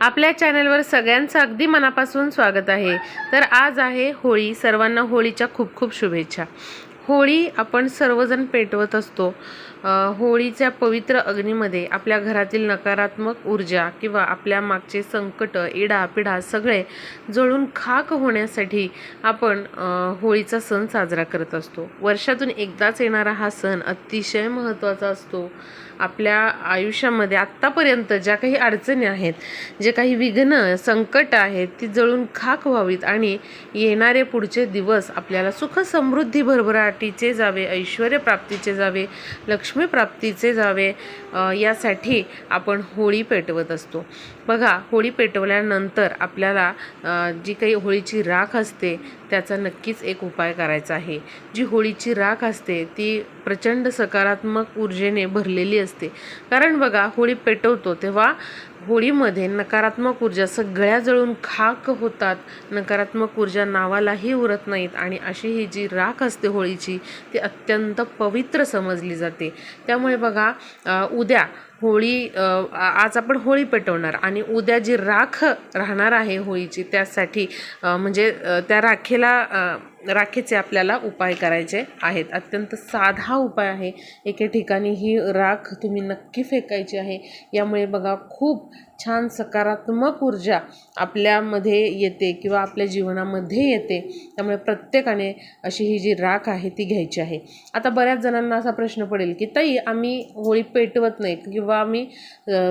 आपल्या चॅनलवर सगळ्यांचं अगदी मनापासून स्वागत आहे. तर आज आहे होळी. सर्वांना होळीच्या खूप खूप शुभेच्छा. होळी आपण सर्वजण पेटवत असतो. होळीच्या पवित्र अग्नीमध्ये आपल्या घरातील नकारात्मक ऊर्जा किंवा आपल्या मागचे संकट इडापिडा सगळे जळून खाक होण्यासाठी आपण होळीचा सण साजरा करत असतो. वर्षातून एकदाच येणारा हा सण अतिशय महत्त्वाचा असतो. आपल्या आयुष्यामध्ये आत्तापर्यंत ज्या काही अडचणी आहेत जे काही विघ्न संकट आहेत ती जळून खाक व्हावीत आणि येणारे पुढचे दिवस आपल्याला सुख समृद्धी भरभराटीचे जावे ऐश्वर प्राप्तीचे जावे लक्ष प्राप्तीचे जावे यासाठी आपण होळी पेटवत असतो. बघा होळी पेटवल्यानंतर आपल्याला जी काही होळीची राख असते त्याचा नक्कीच एक उपाय करायचा आहे. जी होळीची राख असते ती प्रचंड सकारात्मक ऊर्जेने भरलेली असते. कारण बघा होळी पेटवतो तेव्हा होळीमध्ये नकारात्मक ऊर्जा सगळ्या जळून खाक होतात. नकारात्मक ऊर्जा नावालाही उरत नाहीत आणि अशी ही जी राख असते होळीची ती अत्यंत पवित्र समजली जाते. त्यामुळे बघा उद्या होळी आज आपण होळी पेटवणार आणि उद्या जी राख राहणार आहे होळीची त्यासाठी म्हणजे त्या राखेला राखेचे आपल्याला उपाय करायचे आहेत. अत्यंत साधा उपाय आहे. एके ठिकाणी ही राख तुम्ही नक्की फेकायची आहे. यामुळे बघा खूप छान सकारात्मक ऊर्जा आपल्यामध्ये येते किंवा आपल्या जीवनामध्ये येते. त्यामुळे प्रत्येकाने अशी ही जी राख आहे ती घ्यायची आहे. आता बऱ्याच जणांना असा प्रश्न पडेल की ताई आम्ही होळी पेटवत नाही किंवा आम्ही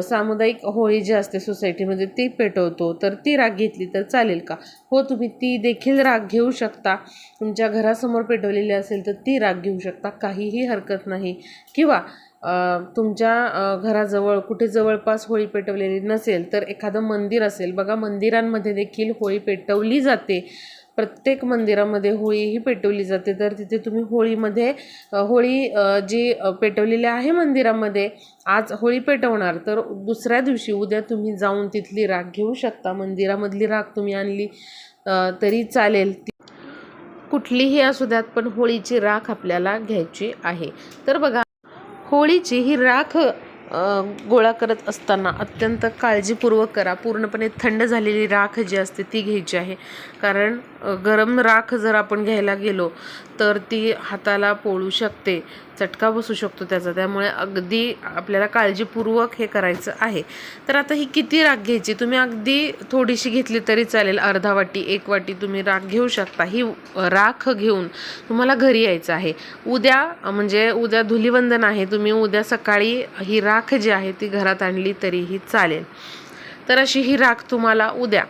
सामुदायिक होळी जी असते सोसायटीमध्ये ती पेटवतो. तर ती राख घेतली तर चालेल का? हो तुम्ही ती देखील राख घेऊ शकता. तुमच्या घरासमोर पेटवलेली असेल तर ती राख घेऊ शकता काहीही हरकत नाही. किंवा तुमच्या घराजवळ कुठे जवळपास होळी पेटवलेली नसेल तर एखादं मंदिर असेल बघा मंदिरांमध्ये देखील होळी पेटवली जाते. प्रत्येक मंदिरामध्ये होळीही पेटवली जाते. तर तिथे तुम्ही होळीमध्ये होळी जी पेटवलेली आहे मंदिरामध्ये आज होळी पेटवणार. तर दुसऱ्या दिवशी उद्या तुम्ही जाऊन तिथली राख घेऊ शकता. मंदिरामधली राख तुम्ही आणली तरी चालेल. कुठलीही असू द्यात पण होळीची राख आपल्याला घ्यायची आहे. तर बघा होळीची ही राख गोळा करत असताना अत्यंत काळजीपूर्वक करा. पूर्णपणे थंड झालेली राख जी असते ती घ्यायची आहे. कारण गरम राख जर आपण घ्यायला गेलो तर ती हाताला पोळू शकते चटका बसू शकतो त्याचा. त्यामुळे अगदी आपल्याला काळजीपूर्वक हे करायचं आहे. तर आता ही किती राख घ्यायची? तुम्ही अगदी थोडीशी घेतली तरी चालेल. अर्धा वाटी एक वाटी तुम्ही राख घेऊ शकता. ही राख घेऊन तुम्हाला घरी यायचं आहे. उद्या म्हणजे उद्या धुलीवंदन आहे तुम्ही उद्या सकाळी ही राख जी आहे ती घरात आणली तरीही चालेल. तर अशी ही राख तुम्हाला उद्या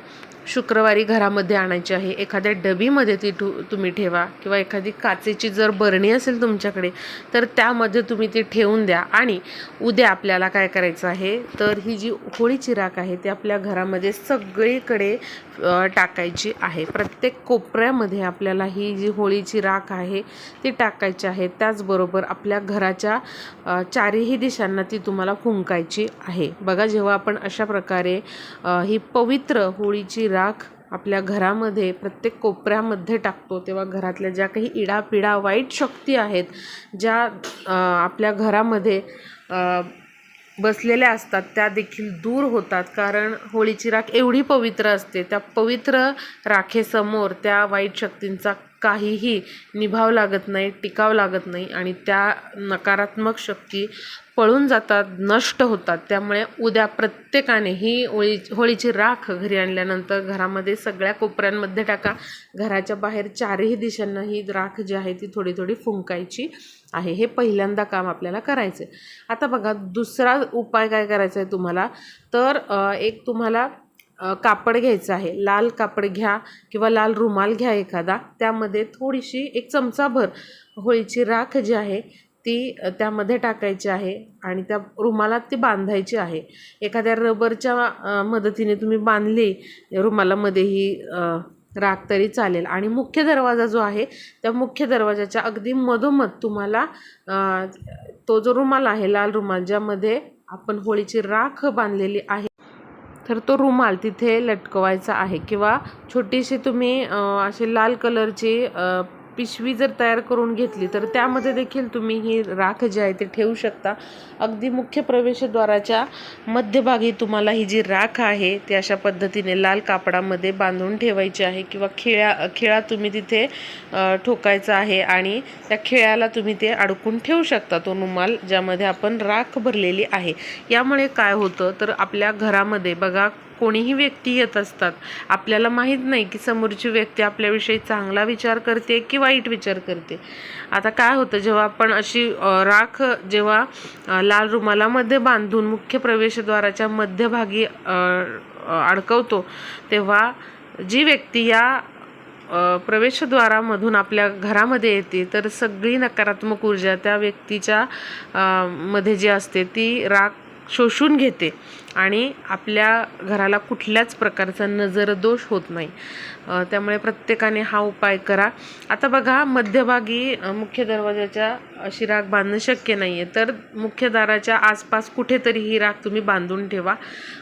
शुक्रवारी घरामध्ये आणायची आहे. एखाद्या डबीमध्ये ती ठू तुम्ही ठेवा किंवा एखादी काचेची जर बरणी असेल तुमच्याकडे तर त्यामध्ये तुम्ही ती ठेवून द्या. आणि उद्या आपल्याला काय करायचं आहे तर ही जी होळीची राख आहे ती आपल्या घरामध्ये सगळीकडे टाकायची आहे. प्रत्येक कोपऱ्यामध्ये आपल्याला ही जी होळीची राख आहे ती टाकायची आहे. त्याचबरोबर आपल्या घराच्या चारही दिशांना ती तुम्हाला फुंकायची आहे. बघा जेव्हा आपण अशा प्रकारे ही पवित्र होळीची राख राख आपल्या घरामध्ये प्रत्येक कोपऱ्यामध्ये टाकतो. तेव्हा घरातल्या ज्या काही इडापिडा वाईट शक्ती आहेत ज्या आपल्या घरामध्ये बसलेल्या असतात त्या देखील दूर होतात. कारण होळीची राख एवढी पवित्र असते. त्या पवित्र राखेसमोर त्या वाईट शक्तींचा काहीही निभाव लागत नाही टिकाव लागत नाही आणि त्या नकारात्मक शक्ती पळून जातात नष्ट होतात. त्यामुळे उद्या प्रत्येकाने ही होळी होळीची राख घरी आणल्यानंतर घरामध्ये सगळ्या कोपऱ्यांमध्ये टाका. घराच्या बाहेर चारही दिशांना ही राख जी आहे ती थोडी थोडी फुंकायची आहे. हे पहिल्यांदा काम आपल्याला करायचं आहे आता बघा दुसरा उपाय काय करायचा आहे तुम्हाला? तर एक तुम्हाला कापड घ्यायचं आहे. लाल कापड घ्या किंवा लाल रुमाल घ्या एखादा. त्यामध्ये थोडीशी एक चमचाभर होळीची राख जी आहे ती त्यामध्ये टाकायची आहे आणि त्या रुमालात ती बांधायची आहे. एखाद्या रबरच्या मदतीने तुम्ही बांधली रुमालामध्ये ही राख तरी चालेल. आणि मुख्य दरवाजा जो आहे त्या मुख्य दरवाजाच्या अगदी मधोमध तुम्हाला तो जो रुमाल आहे लाल रुमाल ज्यामध्ये आपण होळीची राख बांधलेली आहे तर तो रुमाल तिथे लटकवायचा आहे. किंवा छोटीशी तुम्ही असे लाल कलरची पिशवी जर तयार करून घेतली तर त्यामध्ये देखील तुम्ही ही राख जी आहे ती ठेवू शकता. अगदी मुख्य प्रवेशद्वाराच्या मध्यभागी तुम्हाला ही जी राख आहे ती अशा पद्धतीने लाल कापडामध्ये बांधून ठेवायची आहे किंवा खिळ्या खिळा तुम्ही तिथे ठोकायचा आहे आणि त्या खिळ्याला तुम्ही ते अडकून ठेवू शकता तो रुमाल ज्यामध्ये आपण राख भरलेली आहे. यामुळे काय होतं तर आपल्या घरामध्ये बघा कोणीही व्यक्ती येत असतात. आपल्याला माहीत नाही की समोरची व्यक्ती आपल्याविषयी चांगला विचार करते की वाईट विचार करते. आता काय होतं जेव्हा आपण अशी राख जेव्हा लाल रुमालामध्ये बांधून मुख्य प्रवेशद्वाराच्या मध्यभागी अडकवतो तेव्हा जी व्यक्ती या प्रवेशद्वारामधून आपल्या घरामध्ये येते तर सगळी नकारात्मक ऊर्जा त्या व्यक्तीच्या मध्ये जी असते ती राख शोषून घेते आणि आपल्या घराला कुठल्याच प्रकारचा नजरदोष होत नाही. त्यामुळे प्रत्येकाने हा उपाय करा. आता बघा मध्यभागी मुख्य दरवाजाच्या अशी राख बांधणं शक्य नाही आहे तर मुख्य दाराच्या आसपास कुठेतरी ही राख तुम्ही बांधून ठेवा.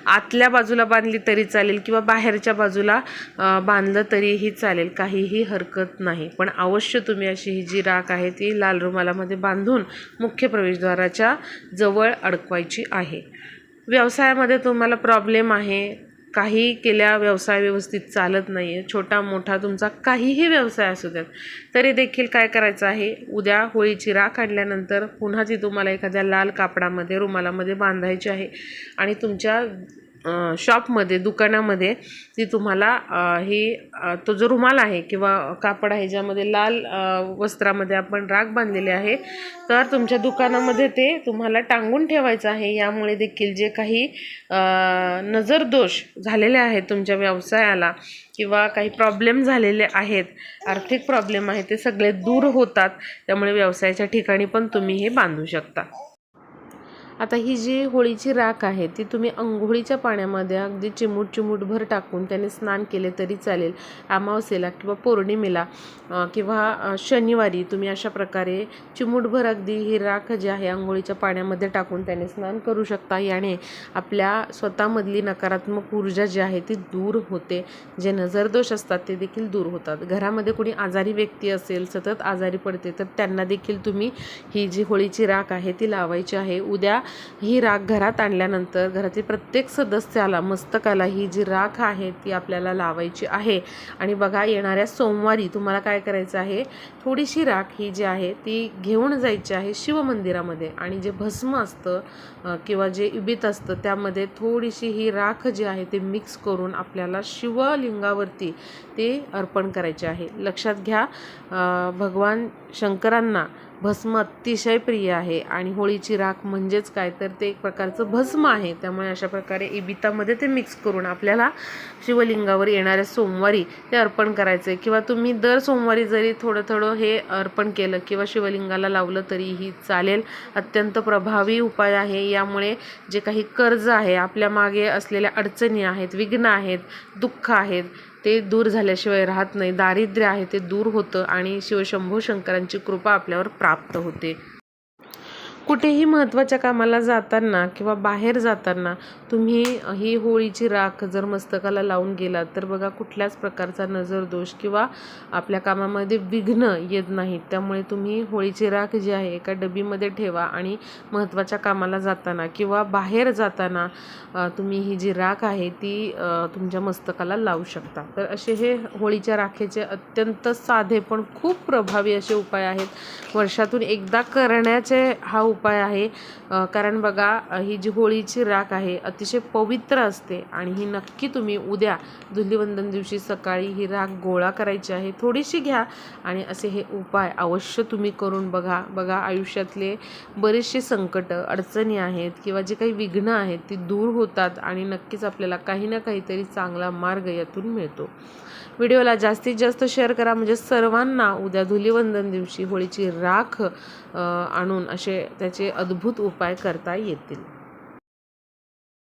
आतल्या बाजूला बांधली तरी चालेल किंवा बाहेरच्या बाजूला बांधलं तरीही चालेल. काहीही हरकत नाही. पण अवश्य तुम्ही अशी ही जी राख आहे ती लाल रुमालामध्ये बांधून मुख्य प्रवेशद्वाराच्या जवळ अडकवायची आहे. व्यवसायामध्ये तुम्हाला प्रॉब्लेम आहे. काही केल्या व्यवसाय व्यवस्थित चालत नाही आहे छोटा मोठा तुमचा काहीही व्यवसाय असू द्यात. तरी देखील काय करायचं आहे? उद्या होळीची राख आणल्यानंतर पुन्हा ती तुम्हाला एखाद्या लाल कापडामध्ये रुमालामध्ये बांधायची आहे. आणि तुमच्या शॉपमध्ये दुकानामध्ये ती तुम्हाला ही तो जो रुमाल आहे किंवा कापड आहे ज्यामध्ये लाल वस्त्रामध्ये आपण राग बांधलेले आहे तर तुमच्या दुकानामध्ये ते तुम्हाला टांगून ठेवायचं आहे. यामुळे देखील जे काही नजरदोष झालेले आहेत तुमच्या व्यवसायाला किंवा काही प्रॉब्लेम झालेले आहेत आर्थिक प्रॉब्लेम आहे ते सगळे दूर होतात. त्यामुळे व्यवसायाच्या ठिकाणी पण तुम्ही हे बांधू शकता. आता ही जी होळीची राख आहे ती तुम्ही अंघोळीच्या पाण्यामध्ये अगदी चिमूट चिमूटभर टाकून त्याने स्नान केले तरी चालेल. अमावस्येला किंवा पौर्णिमेला किंवा शनिवारी तुम्ही अशा प्रकारे चिमूटभर अगदी ही राख जी आहे अंघोळीच्या पाण्यामध्ये टाकून त्याने स्नान करू शकता. याने आपल्या स्वतःमधली नकारात्मक ऊर्जा जी आहे ती दूर होते. जे नजरदोष असतात ते देखील दूर होतात. घरामध्ये कोणी आजारी व्यक्ती असेल सतत आजारी पडते तर त्यांना देखील तुम्ही ही जी होळीची राख आहे ती लावायची आहे. उद्या ही राख घरात आणल्यानंतर घरातील प्रत्येक सदस्याला मस्तकाला ही जी राख आहे ती आपल्याला लावायची आहे. आणि बघा येणाऱ्या सोमवारी तुम्हाला काय करायचं आहे? थोडीशी राख ही जी आहे ती घेऊन जायची आहे शिवमंदिरामध्ये. आणि जे भस्म असतं किंवा जे इबित असतं त्यामध्ये थोडीशी ही राख जी आहे ते मिक्स करून आपल्याला शिवलिंगावरती ते अर्पण करायचे आहे. लक्षात घ्या भगवान शंकरांना भस्म अतिशय प्रिय आहे आणि होळीची राख म्हणजेच काय? तर ते एक प्रकारचं भस्म आहे. त्यामुळे अशा प्रकारे इबितामध्ये ते मिक्स करून आपल्याला शिवलिंगावर येणाऱ्या सोमवारी ते अर्पण करायचं आहे किंवा तुम्ही दर सोमवारी जरी थोडं थोडं हे अर्पण केलं किंवा शिवलिंगाला लावलं तरीही चालेल. अत्यंत प्रभावी उपाय आहे. यामुळे जे काही कर्ज आहे आपल्या मागे असलेल्या अडचणी आहेत विघ्न आहेत दुःख आहेत ते दूर झाल्याशिवाय राहत नाही. दारिद्र्य आहे ते दूर होतं आणि शिवशंभू शंकरांची कृपा आपल्यावर प्राप्त होते. कुठेही महत्त्वाच्या कामाला जाताना किंवा बाहेर जाताना तुम्ही ही होळीची राख जर मस्तकाला लावून गेलात तर बघा कुठल्याच प्रकारचा नजर दोष किंवा आपल्या कामामध्ये विघ्न येत नाहीत त्यामुळे तुम्ही होळीची राख जी आहे एका डबीमध्ये ठेवा आणि महत्त्वाच्या कामाला जाताना किंवा बाहेर जाताना तुम्ही ही जी राख आहे ती तुमच्या मस्तकाला लावू शकता. तर असे हे होळीच्या राखेचे अत्यंत साधे पण खूप प्रभावी असे उपाय आहेत. वर्षातून एकदा करण्याचे हा उपाय उपाय आहे. कारण बघा ही जी होळीची राख आहे अतिशय पवित्र असते आणि ही नक्की तुम्ही उद्या धुलीवंदन दिवशी सकाळी ही राख गोळा करायची आहे. थोडीशी घ्या आणि असे हे उपाय अवश्य तुम्ही करून बघा. बघा आयुष्यातले बरेचसे संकट अडचणी आहेत किंवा जे काही विघ्न आहेत ती दूर होतात आणि नक्कीच आपल्याला काही ना काहीतरी चांगला मार्ग यातून मिळतो. व्हिडिओला जास्तीत जास्त शेअर करा. म्हणजे सर्वांना उद्या धुलीवंदन दिवशी होळीची राख आणून असे त्याचे अद्भुत उपाय करता येतील.